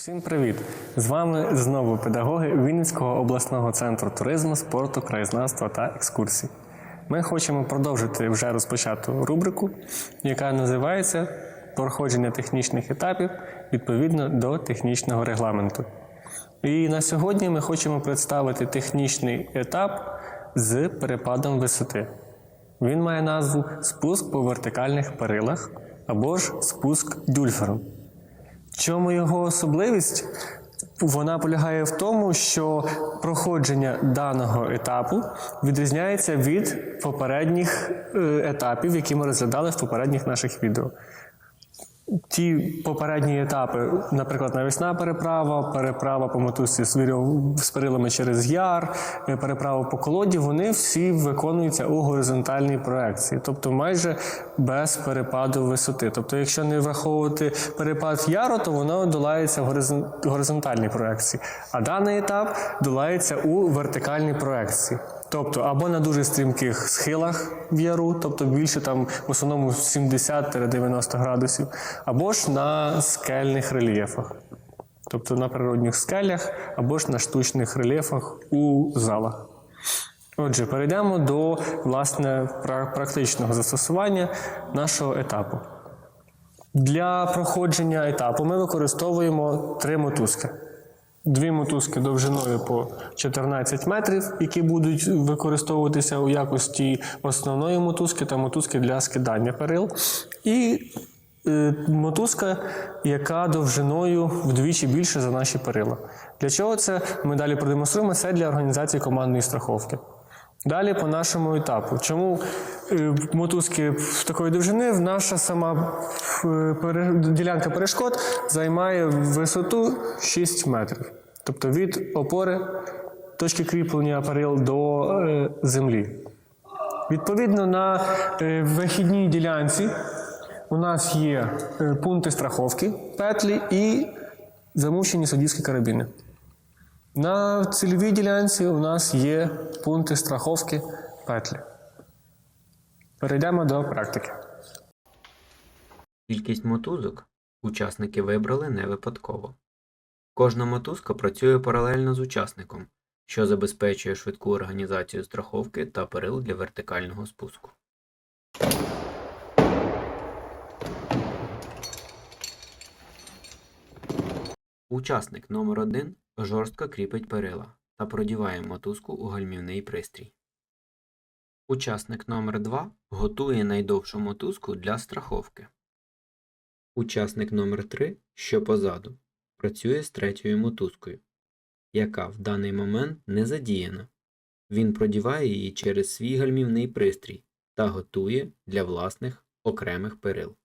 Усім привіт! З вами знову педагоги Вінницького обласного центру туризму, спорту, краєзнавства та екскурсій. Ми хочемо продовжити вже розпочату рубрику, яка називається Проходження технічних етапів відповідно до технічного регламенту. І на сьогодні ми хочемо представити технічний етап з перепадом висоти. Він має назву спуск по вертикальних перилах або ж спуск дюльфером. Чому його особливість? Вона полягає в тому, що проходження даного етапу відрізняється від попередніх е, етапів, які ми розглядали в попередніх наших відео. Ті попередні етапи, наприклад, навісна переправа, переправа по мотузці з перилами через яр, е, переправа по колоді, вони всі виконуються у горизонтальній проекції, тобто майже без перепаду висоти. Тобто, якщо не враховувати перепад яру, то воно долається в горизон- горизонтальній проекції. А даний етап долається у вертикальній проекції. Тобто або на дуже стрімких схилах в яру, тобто більше там в основному 70-90 градусів, або ж на скельних рельєфах, тобто на природних скелях, або ж на штучних рельєфах у залах. Отже, перейдемо до власне практичного застосування нашого етапу. Для проходження етапу ми використовуємо три мотузки. Дві мотузки довжиною по 14 метрів, які будуть використовуватися у якості основної мотузки та мотузки для скидання перил. І мотузка, яка довжиною вдвічі більше за наші перила. Для чого це ми далі продемонструємо? Це для організації командної страховки. Далі по нашому етапу. Чому е, мотузки такої довжини наша сама е, ділянка перешкод займає висоту 6 метрів. Тобто від опори точки кріплення перил до е, землі. Відповідно, на е, вихідній ділянці у нас є е, пункти страховки, петлі і замущені суддівські карабіни. На цільовій ділянці у нас є пункти страховки петлі. Перейдемо до практики. Кількість мотузок учасники вибрали не випадково. Кожна мотузка працює паралельно з учасником, що забезпечує швидку організацію страховки та перил для вертикального спуску. Учасник номер 1 жорстко кріпить перила та продіває мотузку у гальмівний пристрій. Учасник номер 2 готує найдовшу мотузку для страховки. Учасник номер 3 що позаду, працює з третьою мотузкою, яка в даний момент не задіяна. Він продіває її через свій гальмівний пристрій та готує для власних окремих перил.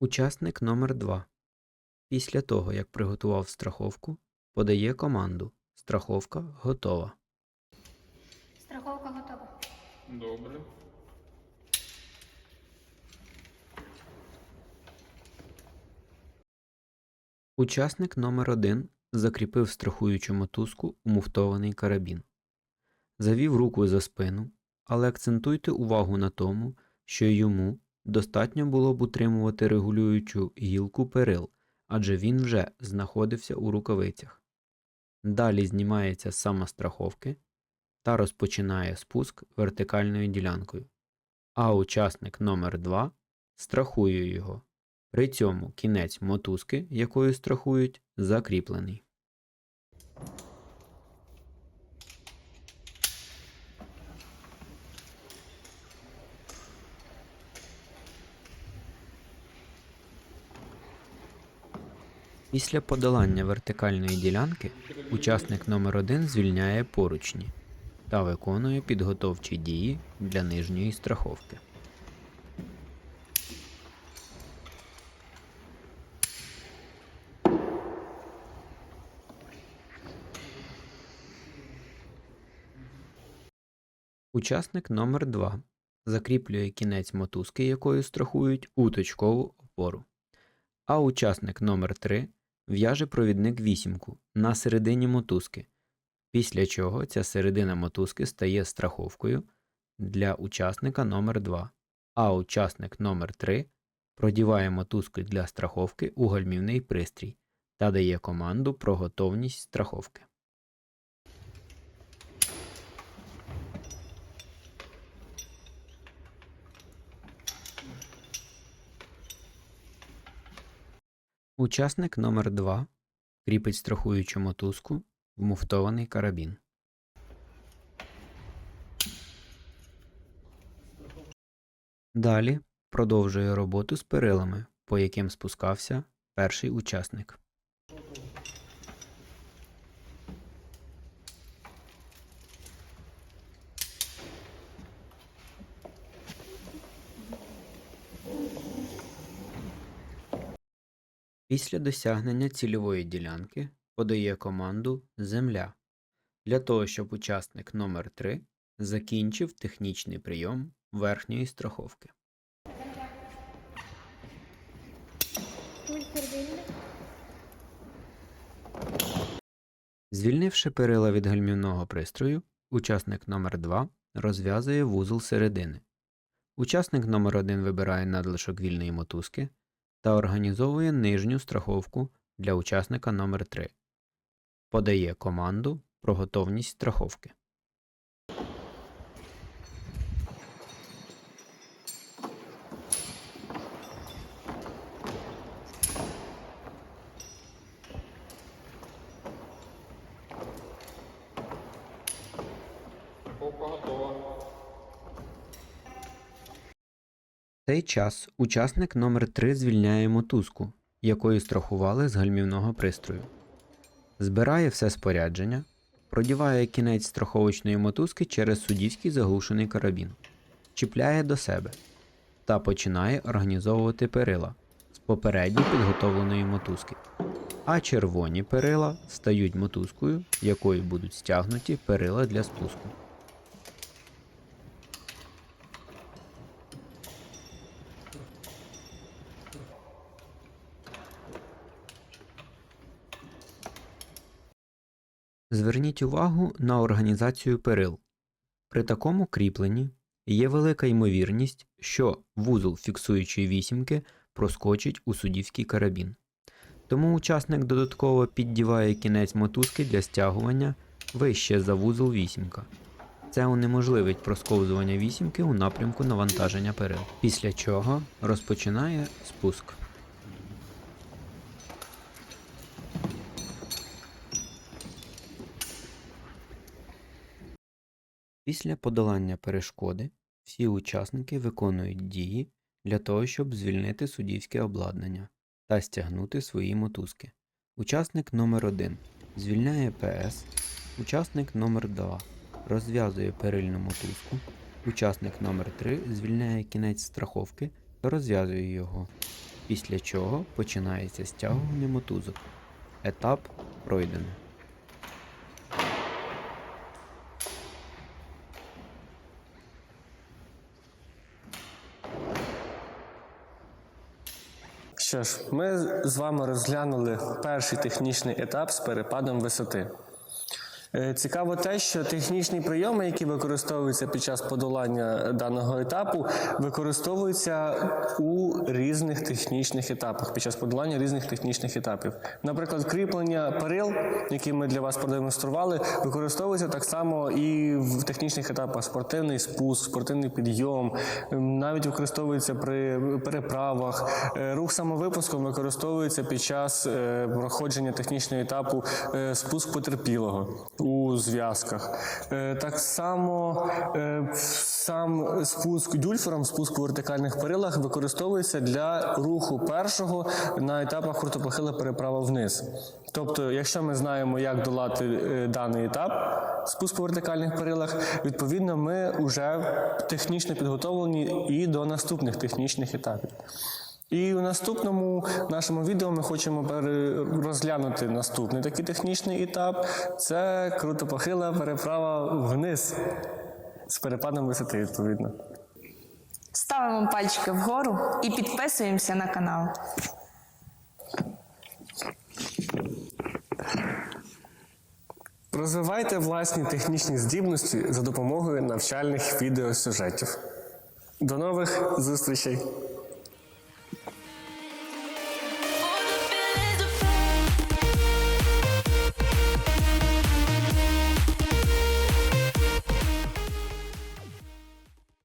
Учасник номер 2 Після того, як приготував страховку, подає команду Страховка готова. Страховка готова. Добре. Учасник номер 1 закріпив страхуючу мотузку у муфтований карабін. Завів руку за спину, але акцентуйте увагу на тому, що йому достатньо було б утримувати регулюючу гілку перил, адже він вже знаходився у рукавицях. Далі знімається з самостраховки та розпочинає спуск вертикальною ділянкою, а учасник номер 2 страхує його. При цьому кінець мотузки, якою страхують, закріплений. Після подолання вертикальної ділянки учасник номер 1 звільняє поручні та виконує підготовчі дії для нижньої страховки. Учасник номер 2 закріплює кінець мотузки, якою страхують у точкову опору. А учасник номер 3 в'яже провідник вісімку на середині мотузки Після чого ця середина мотузки стає страховкою для учасника номер 2 а учасник номер 3 продіває мотузку для страховки у гальмівний пристрій та дає команду про готовність страховки. Учасник номер 2 кріпить страхуючу мотузку в муфтований карабін. Далі продовжує роботу з перилами, по яким спускався перший учасник. Після досягнення цільової ділянки подає команду Земля для того, щоб учасник номер 3 закінчив технічний прийом верхньої страховки. Звільнивши перила від гальмівного пристрою, учасник номер 2 розв'язує вузол середини. Учасник номер 1 вибирає надлишок вільної мотузки та організовує нижню страховку для учасника номер 3 Подає команду про готовність страховки. В цей час учасник номер 3 звільняє мотузку, якою страхували з гальмівного пристрою. Збирає все спорядження, продіває кінець страховочної мотузки через суддівський заглушений карабін, чіпляє до себе та починає організовувати перила з попередньо підготовленої мотузки. А червоні перила стають мотузкою, якою будуть стягнуті перила для спуску. Зверніть увагу на організацію перил. При такому кріпленні є велика ймовірність, що вузол фіксуючої вісімки проскочить у суддівський карабін. Тому учасник додатково піддіває кінець мотузки для стягування вище за вузол вісімка. Це унеможливить просковзування вісімки у напрямку навантаження перил, після чого розпочинає спуск. Після подолання перешкоди всі учасники виконують дії для того, щоб звільнити суддівське обладнання та стягнути свої мотузки. Учасник номер 1 звільняє ПС, учасник номер 2 розв'язує перильну мотузку, учасник номер 3 звільняє кінець страховки та розв'язує його, після чого починається стягування мотузок. Етап пройдено. Що ж, ми з вами розглянули перший технічний етап з перепадом висоти. Е, Цікаво те, що технічні прийоми, які використовуються під час подолання даного етапу, використовуються у різних технічних етапах, під час подолання різних технічних етапів. Наприклад, кріплення перил, які ми для вас продемонстрували, використовується так само і в технічних етапах спортивний спуск, спортивний підйом, ем, навіть використовується при переправах. Е, Рух самовипуском використовується під час е, проходження технічного етапу спуск потерпілого у зв'язках. Е, Так само е, сам спуск дюльфером, спуск у вертикальних перилах використовується для руху першого на етапах крутопохила переправа вниз. Тобто, якщо ми знаємо, як долати е, даний етап, спуск по вертикальних перилах, відповідно, ми вже технічно підготовлені і до наступних технічних етапів. І у наступному нашому відео ми хочемо розглянути наступний такий технічний етап. Це крутопохила переправа вниз з перепадом висоти, відповідно. Ставимо пальчики вгору і підписуємося на канал. Розвивайте власні технічні здібності за допомогою навчальних відеосюжетів. До нових зустрічей!